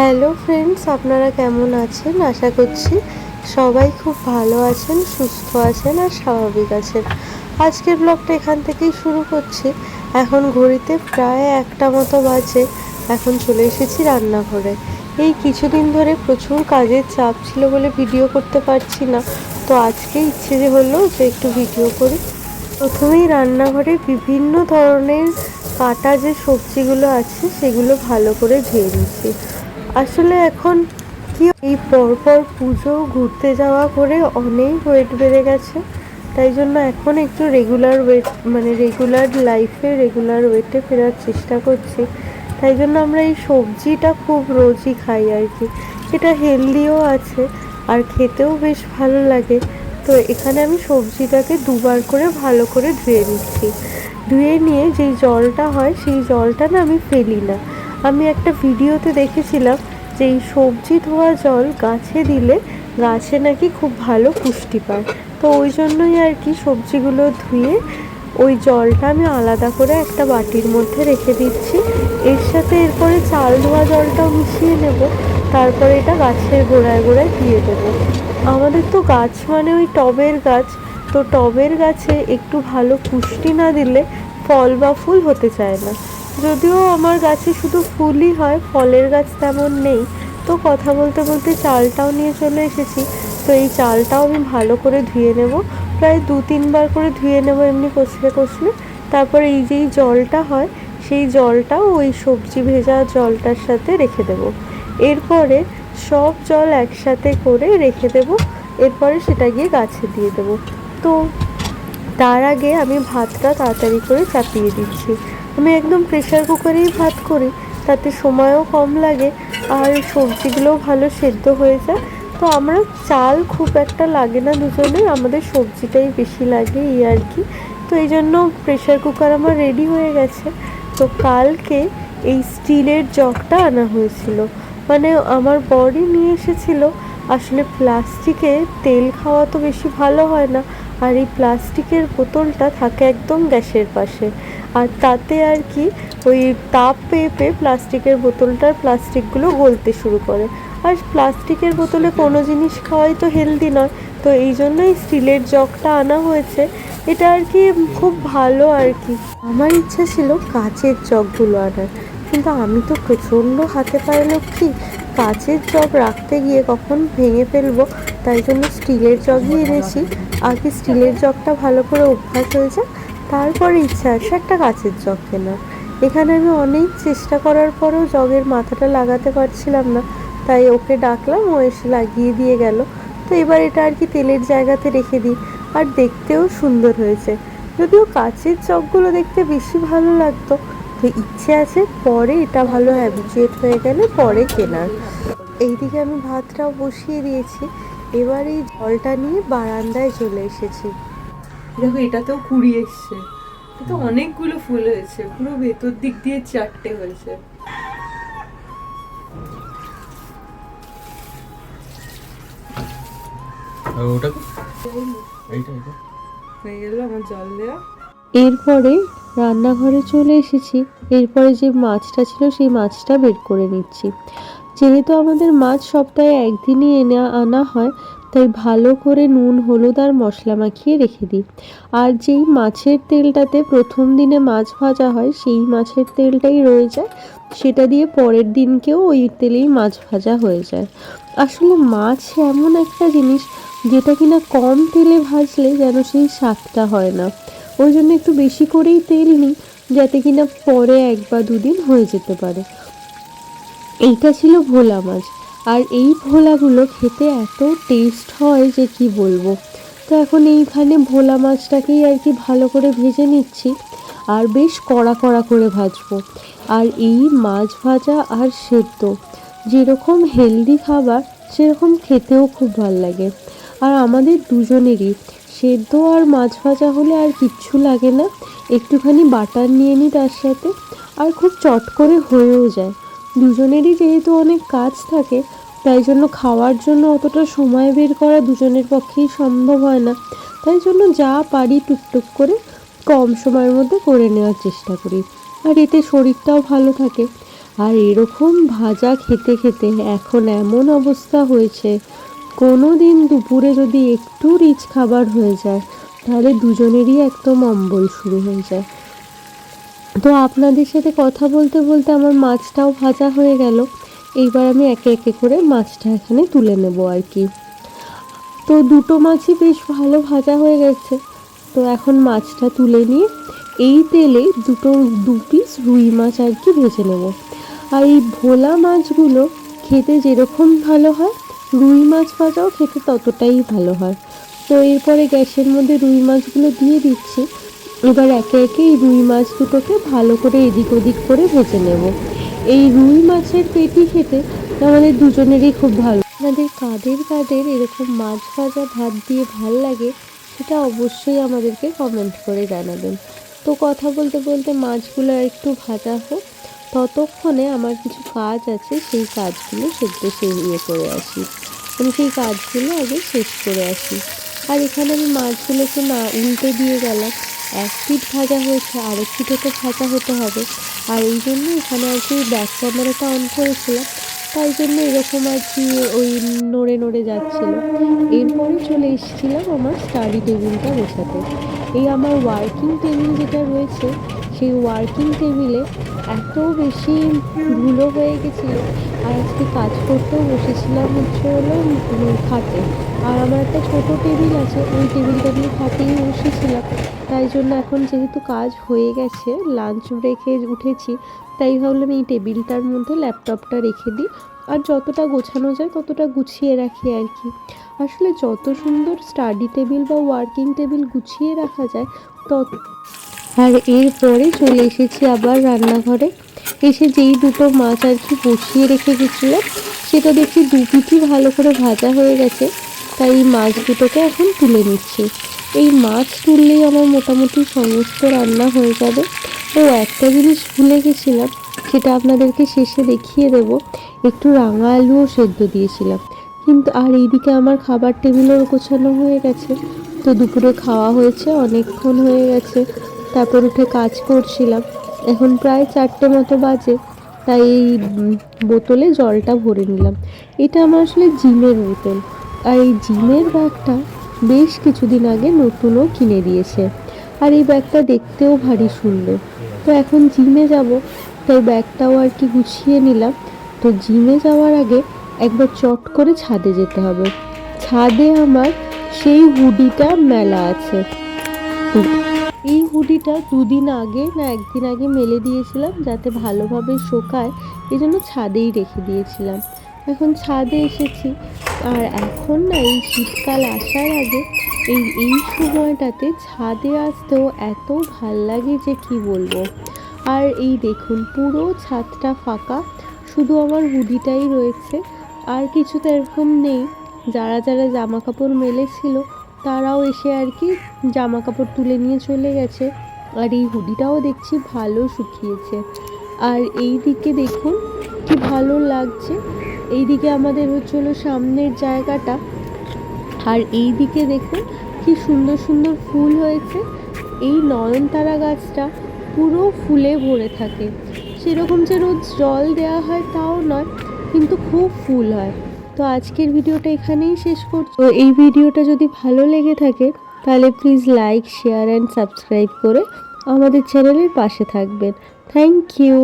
Hello friends, আপনারা কেমন আছেন? আশা করছি সবাই খুব ভালো আছেন, সুস্থ আছেন আর স্বাভাবিক আছেন। আজকের ব্লগটা এখান থেকেই শুরু করছি। এখন ঘড়িতে প্রায় একটা মতো বাজে, এখন চলে এসেছি রান্নাঘরে। এই কিছুদিন ধরে প্রচুর কাজের চাপ ছিল বলে ভিডিও করতে পারছি না। তো আজকে ইচ্ছে যে হলো যে একটু ভিডিও করি। প্রথমেই রান্নাঘরে বিভিন্ন ধরনের কাটা যে সবজিগুলো আছে, সেগুলো ভালো করে ধুয়ে নিচ্ছি। আসলে এখন কি এই পরপর পুজো ঘুরতে যাওয়া করে অনেক ওয়েট বেড়ে গেছে। তাই জন্য এখন একটু রেগুলার ওয়েট মানে রেগুলার লাইফে রেগুলার ওয়েটে ফেরার চেষ্টা করছি। তাই জন্য আমরা এই সবজিটা খুব রোজই খাই আর কি। এটা হেলদিও আছে আর খেতেও বেশ ভালো লাগে। তো এখানে আমি সবজিটাকে দুবার করে ভালো করে ধুয়ে নিচ্ছি। ধুয়ে নিয়ে যেই জলটা হয় সেই জলটা না আমি ফেলি না। আমি একটা ভিডিওতে দেখেছিলাম যে এই সবজি ধোয়া জল গাছে দিলে গাছে নাকি খুব ভালো পুষ্টি পায়। তো ওই জন্যই আর কি সবজিগুলো ধুয়ে ওই জলটা আমি আলাদা করে একটা বাটির মধ্যে রেখে দিচ্ছি। এর সাথে এরপরে চাল ধোয়া জলটাও মিশিয়ে নেব, তারপরে এটা গাছের গোড়ায় গোড়ায় দিয়ে দেবো। আমাদের তো গাছ মানে ওই টবের গাছ, তো টবের গাছে একটু ভালো পুষ্টি না দিলে ফল বা ফুল হতে চায় না। যদিও আমার গাছে শুধু ফুলই হয়, ফলের গাছ তেমন নেই। তো কথা বলতে বলতে চালটাও নিয়ে চলে এসেছি। তো এই চালটাও আমি ভালো করে ধুয়ে নেব। প্রায় দু তিনবার করে ধুয়ে নেব এমনি কষলে কষলে। তারপর এই যেই জলটা হয়, সেই জলটাও ওই সবজি ভেজা জলটার সাথে রেখে দেব। এরপরে সব জল একসাথে করে রেখে দেব। এরপরে সেটা গিয়ে গাছে দিয়ে দেবো। তো তার আগে আমি ভাতটা তাড়াতাড়ি করে চাপিয়ে দিচ্ছি। আমি একদম প্রেশার কুকারেই ভাত করি, তাতে সময়ও কম লাগে আর সবজিগুলোও ভালো সেদ্ধ হয়ে যায়। তো আমরা চাল খুব একটা লাগে না দুজনে, আমাদের সবজিটাই বেশি লাগে এই আর কি। তো এই জন্য প্রেশার কুকার আমার রেডি হয়ে গেছে। তো কালকে এই স্টিলের জগটা আনা হয়েছিল। মানে আমার বডি নিয়ে এসেছিল, আসলে প্লাস্টিকে তেল খাওয়া তো বেশি ভালো হয় না। আর এই প্লাস্টিকের বোতলটা থাকে একদম গ্যাসের পাশে। আর তাতে আর কি ওই তাপ পেয়ে পেয়ে প্লাস্টিকের বোতলটার প্লাস্টিকগুলো গলতে শুরু করে। আর প্লাস্টিকের বোতলে কোনো জিনিস খাওয়াই তো হেলদি নয়। তো এই জন্যই স্টিলের জগটা আনা হয়েছে। এটা আর কি খুব ভালো আর কি। আমার ইচ্ছা ছিল কাচের জগগুলো আনার। কিন্তু আমি তো প্রচণ্ড হাতে পায়ে লক্ষ্মী। কাচের জগ রাখতে গিয়ে কখন ভেঙে ফেলব, তাই জন্য স্টিলের জগই এনেছি। আগে স্টিলের জগটা ভালো করে অভ্যাস হয়ে যাক তারপরে ইচ্ছা আছে একটা কাচের জগ কেনার। এখানে আমি অনেক চেষ্টা করার পরেও জগের মাথাটা লাগাতে পারছিলাম না, তাই ওকে ডাকলাম, ও এসে লাগিয়ে দিয়ে গেল। তো এবার এটা আর কি তেলের জায়গাতে রেখে দিই, আর দেখতেও সুন্দর হয়েছে। যদিও কাচের চকগুলো দেখতে বেশি ভালো লাগতো তো ইচ্ছে আছে পরে এটা ভালো হ্যাবিচুয়েট হয়ে গেলে পরে কেনার। এইদিকে আমি ভাতটাও বসিয়ে দিয়েছি। এবার এই জলটা নিয়ে বারান্দায় চলে এসেছি। দেখো এটাতেও কুড়ি এসছে। তো অনেকগুলো ফুল হয়েছে। পুরো ভেতর দিক দিয়ে চারটে হয়েছে। ওটা এইটা এইটা। হয়ে গেল আমার জল দেওয়া এরপরে রান্নাঘরে চলে এসেছি। এরপরে যে মাছটা ছিল, সেই মাছটা বের করে নিচ্ছি। যেহেতু আমাদের মাছ সপ্তাহে একদিনই এনে আনা হয়, তাই ভালো করে নুন, হলুদ আর মশলা মাখিয়ে রেখে দিই। আর যেই মাছের তেলটাতে প্রথম দিনে মাছ ভাজা হয়, সেই মাছের তেলটাই রয়ে যায়। সেটা দিয়ে পরের দিনকেও ওই তেলেই মাছ ভাজা হয়ে যায়। আসলে মাছ এমন একটা জিনিস, যেটা কিনা কম তেলে ভাজলে যেন সেই স্বাদটা হয় না। ওই জন্য একটু বেশি করেই তেল নিই, যাতে কিনা পরে এক বা দুদিন হয়ে যেতে পারে। এইটা ছিল ভোলা মাছ। আর এই ভোলাগুলো খেতে এত টেস্ট হয় যে কি বলব। তো এখন এইখানে ভোলা মাছটাকেই আর কি ভালো করে ভেজে নিচ্ছি, আর বেশ কড়া কড়া করে ভাজবো। আর এই মাছ ভাজা আর সেদ্ধ, যেরকম হেলদি খাবার, সেরকম খেতেও খুব ভালো লাগে। আর আমাদের দুজনেরই সেদ্ধ আর মাছ ভাজা হলে আর কিচ্ছু লাগে না। একটুখানি বাটার নিয়ে নিই তার সাথে। আর খুব চট করে হয়েও যায়। দুজনেরই যেহেতু অনেক কাজ থাকে, তাই জন্য খাওয়ার জন্য অতটা সময় বের করা দুজনের পক্ষেই সম্ভব হয় না। তাই জন্য যা পারি টুকটুক করে কম সময়ের মধ্যে করে নেওয়ার চেষ্টা করি। আর এতে শরীরটাও ভালো থাকে। আর এরকম ভাজা খেতে খেতে এখন এমন অবস্থা হয়েছে কোনো দিন দুপুরে যদি একটু রিচ খাবার হয়ে যায়, তাহলে দুজনেরই একদম অম্বল শুরু হয়ে যায়। তো আপনাদের সাথে কথা বলতে বলতে আমার মাছটাও ভাজা হয়ে গেল। এইবার আমি একে একে করে মাছটা এখানে তুলে নেব আর কি। তো দুটো মাছই বেশ ভালো ভাজা হয়ে গেছে। তো এখন মাছটা তুলে নিয়ে এই তেলে দুটো, দু পিস রুই মাছ আর কি ভেজে নেব। আর এই ভোলা মাছগুলো খেতে যেরকম ভালো হয় রুই মাছ ভাজাও খেতে ততটাই ভালো হয়। তো এরপরে গ্যাসের মধ্যে রুই মাছগুলো দিয়ে দিচ্ছি। এবার একে একে এই রুই মাছ দুটোকে ভালো করে এদিক ওদিক করে ভেজে নেব। এই রুই মাছের পেটি খেতে আমাদের দুজনেরই খুব ভালো। আপনাদের কাদের কাদের এরকম মাছ ভাজা ভাত দিয়ে ভালো লাগে সেটা অবশ্যই আমাদেরকে কমেন্ট করে জানাবেন। তো কথা বলতে বলতে মাছগুলো একটু ভাজা হোক। ততক্ষণে আমার কিছু কাজ আছে, সেই কাজগুলো সেদ্ধ সে ইয়ে করে আসি। আমি সেই কাজগুলো আগে শেষ করে আসি। আর এখানে আমি মাছগুলোকে না উল্টে দিয়ে গেলাম। এক পিঠ ভাজা হয়েছে, আরেক পিঠে তো ভাজা হতে হবে। আর এই জন্য এখানে আর কি ব্যাক ক্যামেরাটা অন করেছিলাম। তাই জন্য এরকম আর কি ওই নড়ে নড়ে যাচ্ছিল। এরপরে চলে এসেছিলাম আমার স্টাডি টেবিলটা গোছাতে এই আমার ওয়ার্কিং টেবিল যেটা রয়েছে সেই ওয়ার্কিং টেবিলে এত বেশি ধুলো হয়ে গেছিল আর আজকে কাজ করতেও বসেছিলাম হচ্ছে হলো খাটে। আর আমার একটা ছোটো টেবিল আছে, ওই টেবিলটা নিয়ে খাটেই বসেছিলাম। তাই জন্য এখন যেহেতু কাজ হয়ে গেছে লাঞ্চ ব্রেকে উঠেছি, তাই ভাবলাম এই টেবিলটার মধ্যে ল্যাপটপটা রেখে দিই। আর যতটা গোছানো যায় ততটা গুছিয়ে রাখি আর কি। আসলে যত সুন্দর স্টাডি টেবিল বা ওয়ার্কিং টেবিল গুছিয়ে রাখা যায়, তত আর এরপরে চলে এসেছি আবার রান্নাঘরে। এসে যেই দুটো মাছ আর কি বসিয়ে রেখে গেছিলাম, সেটা দেখি দু পিঠই ভালো করে ভাজা হয়ে গেছে, তাই এই মাছ দুটোকে এখন তুলে নিচ্ছি। এই মাছ তুললেই আমার মোটামুটি সমস্ত রান্না হয়ে যাবে। ও একটা জিনিস ভুলে গেছিলাম, সেটা আপনাদেরকে শেষে দেখিয়ে দেব। একটু রাঙা আলুও সেদ্ধ দিয়েছিলাম, কিন্তু আর এইদিকে আমার খাবার টেবিলও গোছানো হয়ে গেছে। তো দুপুরে খাওয়া হয়েছে, অনেকক্ষণ হয়ে গেছে। তারপর উঠে কাজ করছিলাম। এখন প্রায় চারটে মতো বাজে, তাই এই বোতলে জলটা ভরে নিলাম। এটা আমার আসলে জিমের বোতল। আর এই জিমের ব্যাগটা বেশ কিছুদিন আগে নতুনও কিনে দিয়েছে। আর এই ব্যাগটা দেখতেও ভারী সুন্দর। তো এখন জিমে যাব, তাই ব্যাগটাও আর কি গুছিয়ে নিলাম। তো জিমে যাওয়ার আগে একবার চট করে ছাদে যেতে হবে। ছাদে আমার সেই হুডিটা মেলা আছে। এই হুডিটা দুদিন আগে না একদিন আগে মেলে দিয়েছিলাম যাতে ভালোভাবে শোকায় এই জন্য ছাদেই রেখে দিয়েছিলাম। এখন ছাদে এসেছি। আর এখন না এই শীতকাল আসার আগে এই এই সময়টাতে ছাদে আসতেও এত ভালো লাগে যে কি বলব। আর এই দেখুন, পুরো ছাদটা ফাঁকা। শুধু আমার হুডিটাই রয়েছে। আর কিছু তো এরকম নেই। যারা যারা জামা কাপড় মেলেছিল তারাও এসে আর কি জামা কাপড় তুলে নিয়ে চলে গেছে। আর এই হুডিটাও দেখছি ভালো শুকিয়েছে। আর এই দিকে দেখুন কি ভালো লাগছে। এই দিকে আমাদের হচ্ছিল সামনের জায়গাটা। আর এই দিকে দেখুন কি সুন্দর সুন্দর ফুল হয়েছে। এই নয়নতারা গাছটা পুরো ফুলে ভরে থাকে। সেরকম যে রোজ জল দেওয়া হয় তাও নয়, কিন্তু খুব ফুল হয়। তো আজকের ভিডিওটা এখানেই শেষ করছি। তো এই ভিডিওটা যদি ভালো লেগে থাকে, তাহলে please like share and subscribe করে আমাদের চ্যানেলের পাশে থাকবেন। Thank you